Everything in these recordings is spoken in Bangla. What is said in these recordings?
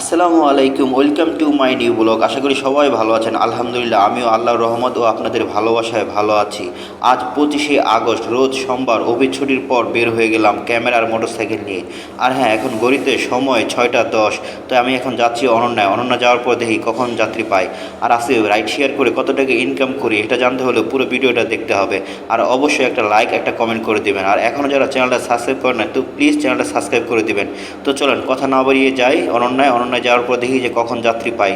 আসসালামু আলাইকুম, welcome to my new blog. আশা করি সবাই ভালো আছেন। আলহামদুলিল্লাহ, আমিও আল্লাহর রহমত ও আপনাদের ভালোবাসায় ভালো আছি। আজ পঁচিশে আগস্ট, রোজ সোমবার, অফিস ছুটির পর বের হয়ে গেলাম ক্যামেরার মোটরসাইকেল নিয়ে। আর হ্যাঁ এখন গড়িতে সময় ছয়টা দশ তো আমি এখন যাচ্ছি অনন্যায়। অনন্যা যাওয়ার পর দেখি কখন যাত্রী পাই আর আসে রাইড শেয়ার করে কত টাকা ইনকাম করি, এটা জানতে হলে পুরো ভিডিওটা দেখতে হবে। আর অবশ্যই একটা লাইক একটা কমেন্ট করে দিবেন। আর এখনও যারা চ্যানেলটা সাবস্ক্রাইব করেন না তো প্লিজ চ্যানেলটা সাবস্ক্রাইব করে দেবেন। তো চলেন, কথা না বাড়িয়ে যাই অনন্যায়। অনন্যায় যাওয়ার পর দেখি যে কখন যাত্রী পাই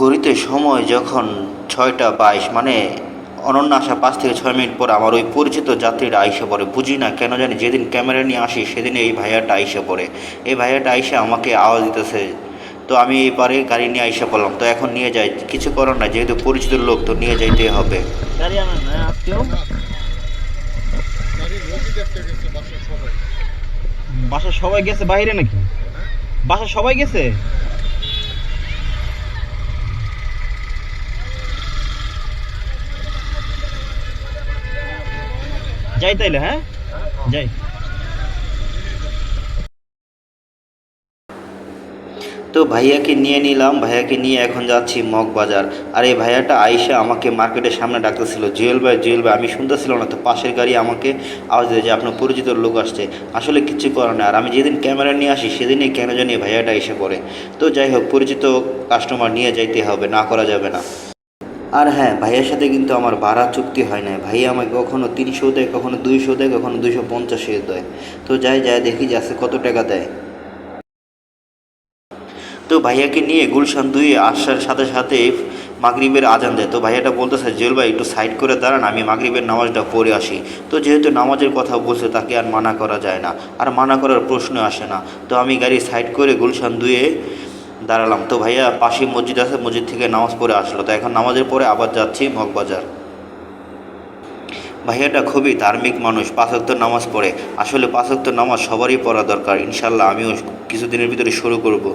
ঘড়িতে সময় যখন ছয়টা বাইশ মানে অনন্য আসা পাঁচ থেকে ছয় মিনিট পর আমার ওই পরিচিত যাত্রীরা আইসে পড়ে। বুঝি না কেন জানি যেদিন ক্যামেরা নিয়ে আসি সেদিন এই ভাইয়াটা আইসে পড়ে। এই ভাইয়াটা আইসে আমাকে আওয়াজ দিতেছে তো আমি এই পারে গাড়ি নিয়ে আইসে পড়লাম। তো এখন নিয়ে যাই কিছু করার না যেহেতু পরিচিত লোক তো নিয়ে যাইতে হবে। গাড়ি আনেন না আজকেও? বাসা সবাই গেছে বাইরে নাকি? বাসা সবাই গেছে? যাই তাইলে হ্যাঁ? যাই। তো ভাইয়াকে নিয়ে নিলাম, ভাইয়াকে নিয়ে এখন যাচ্ছি মগবাজার আর এই ভাইয়াটা আইসা আমাকে মার্কেটের সামনে ডাকতেছিল, জুয়েল ভাই জুয়েল ভাই, আমি শুনতেছিল না তো পাশের গাড়ি আমাকে আওয়াজ দিয়ে যে আপনার পরিচিত লোক আসছে। আসলে কিছু করার না আর আমি যেদিন ক্যামেরা নিয়ে আসি, সেদিনই কেন জানি ভাইয়াটা এসে পড়ে। তো যাই হোক, পরিচিত কাস্টমার নিয়ে যাইতে হবে, না করা যাবে না। আর হ্যাঁ ভাইয়ের সাথে কিন্তু আমার ভাড়া চুক্তি হয় না ভাইয়া আমাকে কখনো তিনশো দেয়, কখনো দুইশো দেয়, কখনো দুইশো পঞ্চাশে দেয়। তো যাই যাই দেখি যে আজকে কত টাকা দেয়। তো ভাইয়াকে নিয়ে গুলশান দুই আসার সাথে সাথে মাগরিবের আজান দেয়। তো ভাইয়াটা বলতেছে, জেল ভাই, একটু সাইড করে দাঁড়ান, আমি মাগরিবের নামাজটা পড়ে আসি। তো যেহেতু নামাজের কথা বলছে, তাকে আর মানা করা যায় না। আর মানা করার প্রশ্ন আসে না। তো আমি গাড়ি সাইড করে গুলশান দুয়ে দাঁড়ালাম। তো ভাইয়া পাশে মসজিদ আছে, মসজিদ থেকে নামাজ পড়ে আসলো। তো এখন নামাজের পরে আবার যাচ্ছি মগবাজার। ভাইয়াটা খুবই ধার্মিক মানুষ পাঁচক্ত নামাজ পড়ে। আসলে পাঁচক্ত নামাজ সবারই পড়া দরকার। ইনশাল্লাহ আমিও কিছুদিনের ভিতরে শুরু করব।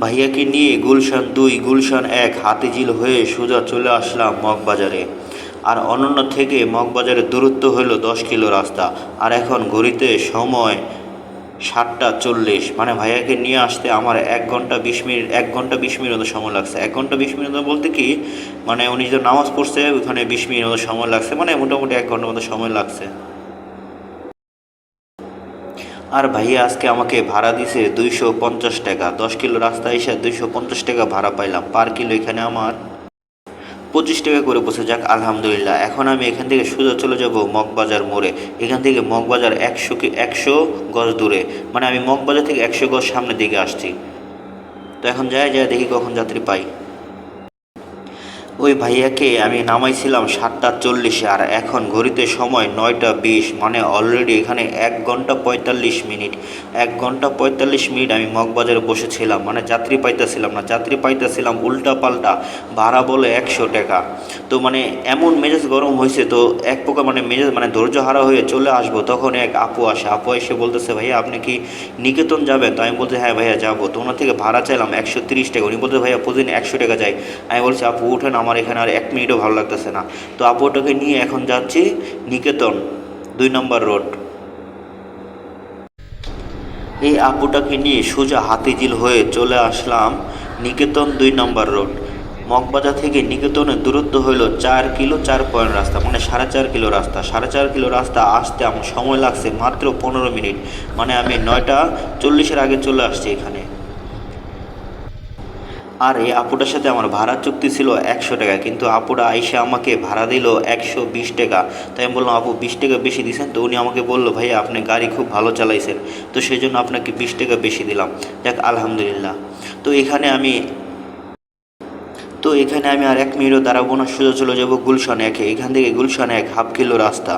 ভাইয়াকে নিয়ে গুলশান দুই, গুলশান এক হাতিঝিল হয়ে সোজা চলে আসলাম মগবাজারে। আর অনন্য থেকে মগবাজারের দূরত্ব হলো দশ কিলো রাস্তা। আর এখন ঘড়িতে সময় সাতটা চল্লিশ। মানে ভাইয়াকে নিয়ে আসতে আমার এক ঘণ্টা বিশ মিনিট, এক ঘণ্টা বিশ মিনিট সময় লাগছে। এক ঘণ্টা বিশ মিনিট বলতে কি মানে উনি যে নামাজ পড়ছে, ওখানে বিশ মিনিট সময় লাগছে। মানে মোটামুটি এক ঘণ্টা মতো সময় লাগছে। আর ভাইয়া আজকে আমাকে ভাড়া দিছে দুইশো পঞ্চাশ টাকা। দশ কিলো রাস্তা এসে দুইশো পঞ্চাশ টাকা ভাড়া পাইলাম। পার কিলো এখানে আমার পঁচিশ টাকা করে বসে যাক, আলহামদুলিল্লাহ। এখন আমি এখান থেকে সোজা চলে যাব মগবাজার মোড়ে। এখান থেকে মগবাজার একশো কি একশো গজ দূরে। মানে আমি মগবাজার থেকে একশো গজ সামনের দিকে আসছি। তো এখন যাই যাই দেখি কখন যাত্রী পাই। ওই ভাইয়াকে আমি নামাইছিলাম সাতটা চল্লিশে আর এখন ঘড়িতে সময় নয়টা বিশ মানে অলরেডি এখানে এক ঘণ্টা পঁয়তাল্লিশ মিনিট। এক ঘণ্টা পঁয়তাল্লিশ মিনিট আমি মগবাজারে বসেছিলাম মানে যাত্রী পাইতেছিলাম না। যাত্রী পাইতেছিলাম উল্টা পাল্টা ভাড়া বলে একশো টাকা। তো মানে এমন মেজাজ গরম হয়েছে তো এক প্রকার মানে মেজাজ মানে ধৈর্য হারা হয়ে চলে আসব, তখন এক আপু আসে। আপু এসে বলতেছে, ভাইয়া, আপনি কি নিকেতন যাবেন? তো আমি বলছি হ্যাঁ ভাইয়া, যাব। তো ওনার থেকে ভাড়া চাইলাম একশো তিরিশ টাকা। উনি বলতে ভাইয়া, প্রতিদিন একশো টাকা যায় আমি বলছি, আপু, উঠেন আমার এখানে আর এক মিনিটও ভালো লাগতেছে না। তো আপুটাকে নিয়ে এখন যাচ্ছি নিকেতন, দুই নম্বর রোড। এই আপুটাকে নিয়ে সোজা হাতিঝিল হয়ে চলে আসলাম নিকেতন, দুই নম্বর রোড। মগবাজার থেকে নিকেতনের দূরত্ব হলো চার কিলো চার পয়েন্ট রাস্তা মানে সাড়ে চার কিলো রাস্তা। সাড়ে চার কিলো রাস্তা আসতে আমার সময় লাগছে মাত্র পনেরো মিনিট মানে আমি নয়টা চল্লিশের আগে চলে আসছি এখানে। আর এই আপুটার সাথে আমার ভাড়া চুক্তি ছিল একশো টাকা, কিন্তু আপুটা আইসে আমাকে ভাড়া দিল একশো বিশ টাকা। তাই আমি বললাম, আপু, বিশ টাকা বেশি দিয়েছেন তো উনি আমাকে বলল, ভাইয়া, আপনি গাড়ি খুব ভালো চালাইছেন। তো সেই জন্য আপনাকে বিশ টাকা বেশি দিলাম। যাক আলহামদুলিল্লাহ। তো এখানে আমি, তো এখানে আমি আর এক মিনিটও দাঁড়াবো না, সোজা চলে যাব গুলশান একে। এখান থেকে গুলশান এক, হাফ কিলো রাস্তা।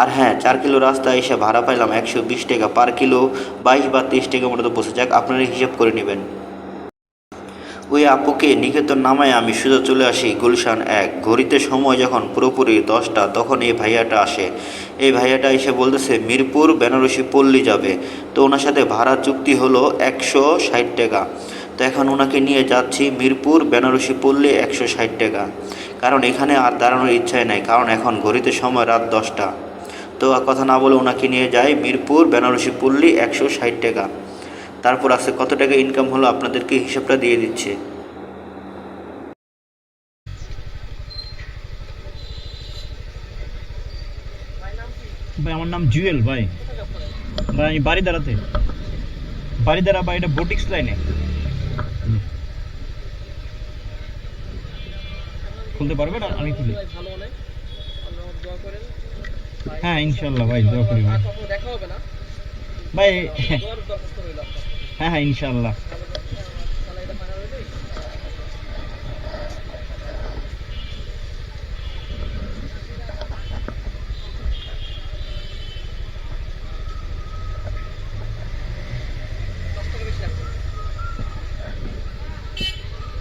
আর হ্যাঁ চার কিলো রাস্তা এসে ভাড়া পাইলাম একশো বিশ টাকা, পার কিলো বাইশ বা তেইশ টাকা মতো বসে যাক, আপনারা হিসাব করে নেবেন। ওই আপুকে নিকেতন নামায় আমি সোজা চলে আসি গুলশান এক। ঘড়িতে সময় যখন পুরোপুরি দশটা, তখন এই ভাইয়াটা আসে। এই ভাইয়াটা এসে বলতেছে, মিরপুর বেনারসি পল্লী যাবে। তো ওনার সাথে ভাড়া চুক্তি হলো একশো ষাট টাকা। তো এখন ওনাকে নিয়ে যাচ্ছি মিরপুর বেনারসি পল্লী একশো ষাট টাকা। কারণ এখানে আর দাঁড়ানোর ইচ্ছাই নাই, কারণ এখন ঘড়িতে সময় রাত দশটা। তো কথা না বলে ওনাকে নিয়ে যাই মিরপুর বেনারসি পল্লী একশো ষাট টাকা। তারপর আছে কত টাকা ইনকাম হলো আপনাদেরকে হিসাবটা দিয়ে দিচ্ছে। ভাই আমার নাম জুয়েল ভাই। ভাই আমি বাড়ি দাঁড়াতে বাড়ি দাঁড়া বা এটা বোটিক্স লাইনে খুলতে পারবেন? আমি খুলি। ভালো অনেক আল্লাহ দোয়া করেন হ্যাঁ ইনশাল্লাহ ভাই দোয়া করি ভাই। দেখা হবে না। ভাই হ্যাঁ হ্যাঁ ইনশাল্লাহ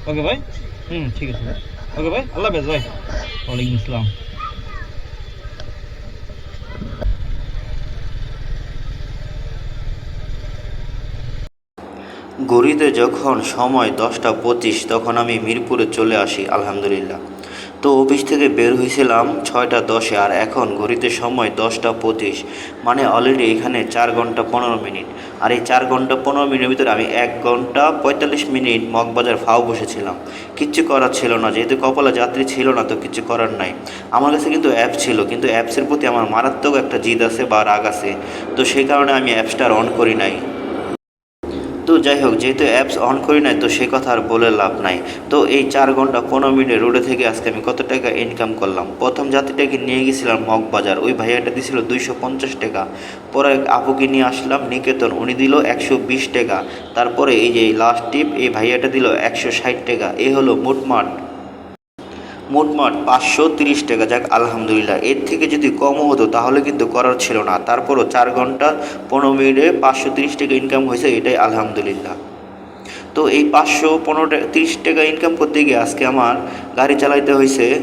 ওকে ভাই? হুম, ঠিক আছে। ওকে ভাই, আল্লাহ হাফেজ, ভাই। ওয়ালাইকুম আসসালাম। ঘড়িতে যখন সময় দশটা পঁচিশ, তখন আমি মিরপুরে চলে আসি, আলহামদুলিল্লাহ। তো অফিস থেকে বের হয়েছিলাম ছয়টা দশে আর এখন ঘড়িতে সময় দশটা পঁচিশ মানে অলরেডি এখানে চার ঘণ্টা পনেরো মিনিট। আর এই চার ঘণ্টা পনেরো মিনিটের ভিতরে আমি এক ঘণ্টা পঁয়তাল্লিশ মিনিট মগবাজার ফাও বসেছিলাম। কিচ্ছু করার ছিল না, যেহেতু কপালে যাত্রী ছিল না, তো কিছু করার নাই। আমার কাছে কিন্তু অ্যাপ ছিল, কিন্তু অ্যাপসের প্রতি আমার মারাত্মক একটা জিদ আছে বা রাগ আছে। তো সেই কারণে আমি অ্যাপসটা অন করি নাই। যাই হোক, যেহেতু অ্যাপস অন করি নাই, তো সে কথা আর বলে লাভ নাই। তো এই চার ঘণ্টা পনেরো মিনিট রোডে থেকে আজকে আমি কত টাকা ইনকাম করলাম? প্রথম যাত্রীটাকে নিয়ে গেছিলাম মগবাজার। ওই ভাইয়াটা দিছিল দুইশো পঞ্চাশ টাকা। পরে আপুকে নিয়ে আসলাম, নিকেতন। উনি দিল একশো বিশ টাকা। তারপরে এই যে লাস্ট টিপ এই ভাইয়াটা দিল একশো ষাট টাকা। এই হলো মোটমাট মোটমাট পাঁচশো তিরিশ টাকা। যাক, আলহামদুলিল্লাহ। এর থেকে যদি কমও হতো, তাহলে কিন্তু করার ছিল না। তারপরও চার ঘণ্টা, পনেরো মিনিটে পাঁচশো তিরিশ টাকা ইনকাম হয়েছে, এটাই আলহামদুলিল্লাহ। তো এই পাঁচশো পনেরো টাকা তিরিশ টাকা ইনকাম করতে গিয়ে আজকে আমার গাড়ি চালাইতে হয়েছে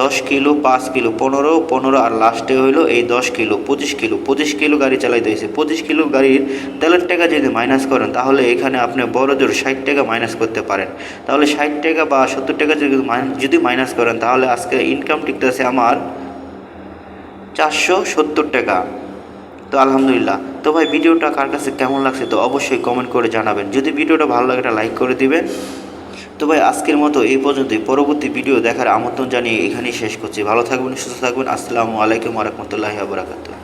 দশ কিলো, পাঁচ কিলো, পনেরো পনেরো আর লাস্টে হইল এই দশ কিলো, পঁচিশ কিলো পঁচিশ কিলো গাড়ি চালাইতে হয়েছে পঁচিশ কিলো গাড়ির তেলের টাকা যদি মাইনাস করেন, তাহলে এখানে আপনি বড় জোর ষাট টাকা মাইনাস করতে পারেন। তাহলে ষাট টাকা বা সত্তর টাকা যদি যদি মাইনাস করেন, তাহলে আজকে ইনকাম টিকতেছে আমার চারশো সত্তর টাকা। তো আলহামদুলিল্লাহ। তো ভাই, ভিডিওটা কার কাছে কেমন লাগছে, তো অবশ্যই কমেন্ট করে জানাবেন। যদি ভিডিওটা ভালো লাগে, একটা লাইক করে দিবেন। তো ভাই, আজকের মতো এই পর্যন্তই। পরবর্তী ভিডিও দেখার আমন্ত্রণ জানিয়ে এখানেই শেষ করছি। ভালো থাকবেন, সুস্থ থাকবেন। আসসালামু আলাইকুম রহমতুল্লাহ আবরাকাতুহ